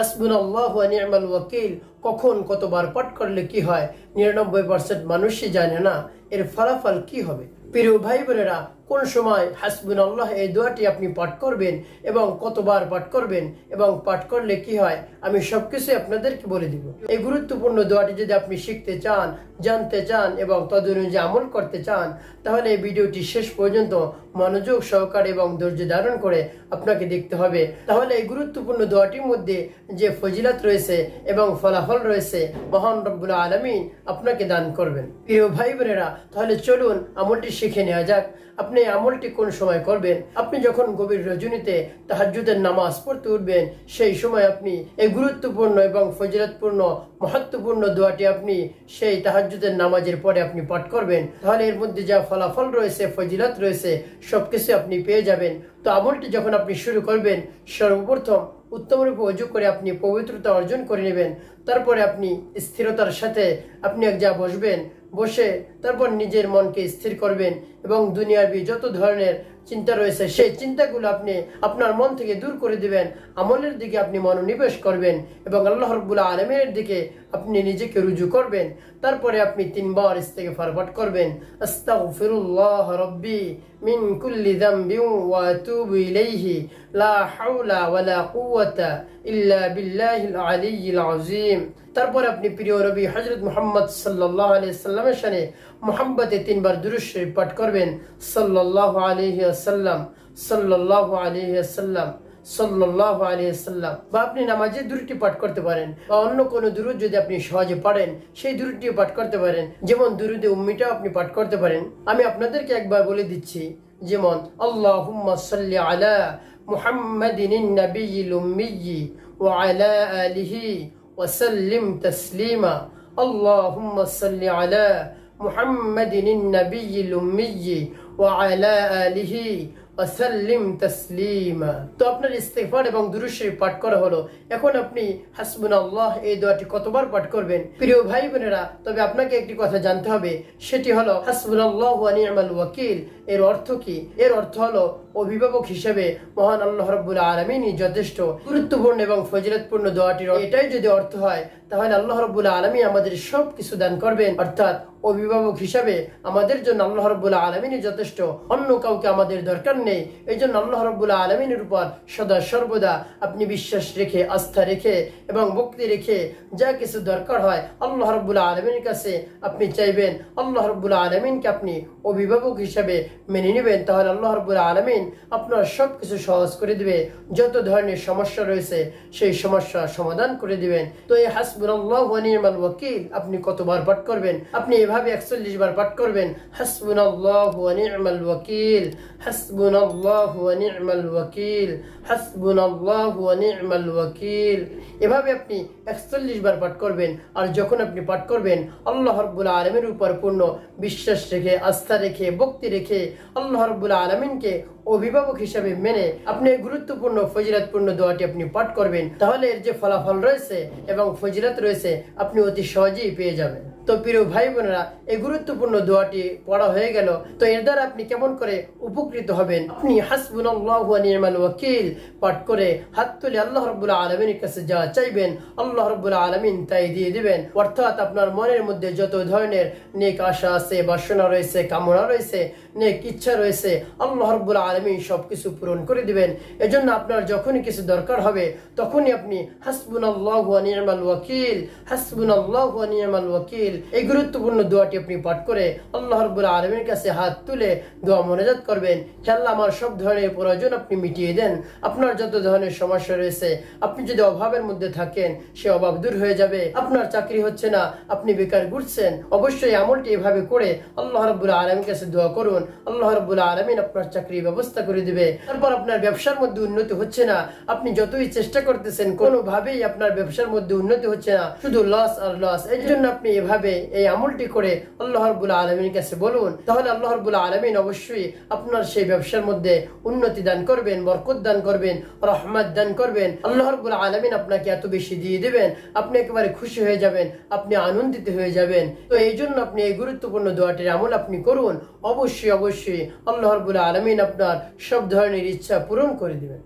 হাসবুন আল্লাহ নিয়মাল ওয়াকিল। কখন কতবার পাঠ করলে কি হয়? নিরানব্বই পার্সেন্ট মানুষই জানে না এর ফলাফল কি হবে। প্রিয় ভাই বোনেরা কোন সময় হাসবুন আল্লাহ এই দোয়াটি আপনি পাঠ করবেন এবং কতবার পাঠ করবেন এবং পাঠ করলে কি হয়, আমি সবকিছু আপনাদেরকে বলে দিব। এই গুরুত্বপূর্ণ দোয়াটি যদি আপনি শিখতে চান, জানতে চান এবং তদনুযায়ী আমল করতে চান, তাহলে এই ভিডিওটি শেষ পর্যন্ত মনোযোগ সহকারে এবং ধৈর্য ধারণ করে আপনাকে দেখতে হবে। তাহলে এই গুরুত্বপূর্ণ দোয়াটির মধ্যে যে ফজিলাত রয়েছে এবং ফলাফল রয়েছে, মহান রব্বুল আলমিন আপনাকে দান করবেন। প্রিয় ভাই বোনেরা, তাহলে চলুন আমলটি শিখে নেওয়া যাক। আপনি আমলটি কোন সময় করবেন? আপনি যখন গভীর রজনীতে তাহাজ্জুদের নামাজ পড়তে উঠবেন, সেই সময় আপনি এই গুরুত্বপূর্ণ এবং ফজিলতপূর্ণ, মহত্বপূর্ণ দোয়াটি আপনি সেই তাহাজুদের নামাজের পরে আপনি পাঠ করবেন। তাহলে এর মধ্যে যা ফলাফল রয়েছে, ফজিলত রয়েছে সবকিছু আপনি পেয়ে যাবেন। তো আমলটি যখন আপনি শুরু করবেন, সর্বপ্রথম উত্তমরূপে অজু করে আপনি পবিত্রতা অর্জন করে নেবেন। তারপরে আপনি স্থিরতার সাথে আপনি এক যা বসবেন, বসে তারপর নিজের মনকে স্থির করবেন এবং দুনিয়ার বি যত ধরনের চিন্তা রয়েছে। সেই চিন্তাগুলো আপনি আপনার মন থেকে দূর করে দিবেন, আমলের দিকে আপনি মনোনিবেশ করবেন এবং আল্লাহ রব্বুল আলমের দিকে আপনি নিজেকে রুজু করবেন। তারপরে আপনি তিনবার ইস্তেকে ফারপাট করবেন। আস্তাগফিরুল্লাহ রব্বি মিন কুল্লি যামবিন ওয়া আতুবু ইলাইহি। লা হাওলা ওয়ালা কুওয়াতা ইল্লা বিল্লাহিল আলিয়্যিল আযীম। তারপর আপনি প্রিয় নবী হযরত মুহাম্মদ সাল্লাল্লাহু আলাইহি সাল্লামের সাথে মুহাব্বতে তিনবার দুরূদ শরীফ পাঠ করবেন। সাল্লাল্লাহু আলাইহি ওয়াসাল্লাম, সাল্লাল্লাহু আলাইহি ওয়াসাল্লাম, সাল্লাল্লাহু আলাইহি সাল্লাম বা আপনি নামাজে দুরুটি পাঠ করতে পারেন বা অন্য কোনো দুরুদ যদি আপনি সহজে পারেন, সেই দুরুটিও পাঠ করতে পারেন। যেমন দুরুদে উম্মিটাও আপনি পাঠ করতে পারেন। আমি আপনাদেরকে একবার বলে দিচ্ছি, যেমন, আল্লাহুম্মা সাল্লি আলা মুহাম্মাদিন নবিয়্যিল উম্মিয়্যি ওয়া আলা আলিহি وسلم تسليما اللهم صل على محمد النبي الأمي وعلى آله ওয়াসাল্লিম তাসলিমা তো আপনার ইস্তেগফার এবং দুরূদ শরীফ পাঠ করা হলো এখন আপনি হাসবুনাল্লাহ এই দোয়াটি কতবার পাঠ করবেন প্রিয় ভাই বোনেরা তবে আপনাকে একটি কথা জানতে হবে সেটি হলো হাসবুনাল্লাহ ওয়া নি'মাল ওয়াকিল এর অর্থ কি এর অর্থ হলো অভিভাবক হিসেবে মহান আল্লাহ রাব্বুল আলামিনই যথেষ্ট গুরুত্বপূর্ণ এবং ফজিলতপূর্ণ দোয়াটির এটাই যদি অর্থ হয়, তাহলে আল্লাহ রাব্বুল আলামিন আমাদের সব কিছু দান করবেন। অর্থাৎ অভিভাবক হিসাবে আমাদের জন্য আল্লাহ রব্বুল্লাহ আলমিনই যথেষ্ট। অন্য কাউকে আমাদের দরকার নেই। এই জন্য আল্লাহ রব্বুল্লাহ আলমিনের উপর সদা সর্বদা আপনি বিশ্বাস রেখে, আস্থা রেখে এবং ভক্তি রেখে যা কিছু দরকার হয় আল্লাহ রব্বুল্লাহ আলমিনের কাছে আপনি চাইবেন। আল্লাহ রব্বুল্লাহ আলমিনকে আপনি অভিভাবক হিসাবে মেনে নেবেন। তাহলে আল্লাহ রব্বুল্লাহ আলমিন আপনার সব কিছু সহজ করে দিবে। যত ধরনের সমস্যা রয়েছে, সেই সমস্যা সমাধান করে দিবেন। তো এই হাসবুল আল্লাহ ওয়াকিল, আপনি কতবার পাঠ করবেন? আপনি এভাবে একচল্লিশ বার পাঠ করবেন এভাবে আপনি একচল্লিশ বার পাঠ করবেন, আর যখন আপনি পাঠ করবেন, আল্লাহ রব্বুল আলমের উপর পূর্ণ বিশ্বাস রেখে, আস্থা রেখে, ভক্তি রেখে, আল্লাহ রব্বুল আলমিনকে অভিভাবক হিসাবে মেনে আপনি এই গুরুত্বপূর্ণ ফজিলাতপূর্ণ দোয়াটি আপনি পাঠ করবেন, তাহলে এর যে ফলাফল রয়েছে এবং ফজিলাত রয়েছে, আপনি অতি সহজেই পেয়ে যাবেন। তো প্রিয় ভাই বোনেরা, এই গুরুত্বপূর্ণ দোয়াটি পড়া হয়ে গেল। তো এর দ্বারা আপনি কেমন করে উপকৃত হবেন? আপনি হাসবুন নির্মাল ওয়াকিল পাঠ করে হাত তুলে আল্লাহ রব্বুল আলমিনের কাছে যা চাইবেন, আল্লাহ রব্বুল আলমিন তাই দিয়ে দিবেন। অর্থাৎ আপনার মনের মধ্যে যত ধরনের নেক আশা আছে, বাসনা রয়েছে, কামনা রয়েছে, নেক ইচ্ছা রয়েছে, আল্লাহ রব্বুল আলমিন সবকিছু পূরণ করে দিবেন। এজন্য আপনার যখনই কিছু দরকার হবে, তখনই আপনি হাসবুন আল্লাহ নির্মাল ওয়াকিল হাসবুন আল্লাহ নির্মাল ওয়াকিল, এই গুরুত্বপূর্ণ দোয়াটি আপনি পাঠ করে আল্লাহ রব্বুল আলমীর কাছে হাত তুলে দোয়া মনোজাত করবেন। খেল্লা আমার সব ধরনের প্রয়োজন আপনি মিটিয়ে দেন। আপনার যত ধরনের সমস্যা রয়েছে, আপনি যদি অভাবের মধ্যে থাকেন, সে অভাব দূর হয়ে যাবে। আপনার চাকরি হচ্ছে না, আপনি বেকার ঘুরছেন, অবশ্যই আমলটি এভাবে করে আল্লাহ রব্বুল আলমীর কাছে দোয়া করুন। আল্লাহ রব্বুল আলমিন আপনার চাকরি ব্যবস্থা করে দিবে। তারপর আপনার ব্যবসার মধ্যে উন্নতি হচ্ছে না। আপনি যতই চেষ্টা করতেছেন, কোনোভাবেই আপনার ব্যবসার মধ্যে উন্নতি হচ্ছে না। শুধু লস আর লস এই জন্য আপনি এভাবে এই আমলটি করে আল্লাহ রব্বুল আলমীর কাছে বলুন। তাহলে আল্লাহ রব্বুল আলমিন অবশ্যই আপনার সেই ব্যবসার মধ্যে উন্নতি দান করবেন, বরকত দান করবেন, রহমত দান করবেন। আল্লাহ রব্বুল আলমিন আপনাকে এত বেশি দিয়ে দেবেন, আপনি একেবারে খুশি হয়ে যাবেন, আপনি আনন্দিত হয়ে যাবেন। তো এই জন্য আপনি এই গুরুত্বপূর্ণ দোয়াটির আমল আপনি করুন। অবশ্যই অবশ্যই আল্লাহ রব্বুল আলমিন আপনার সব ধরনের ইচ্ছা পূরণ করে দিবেন।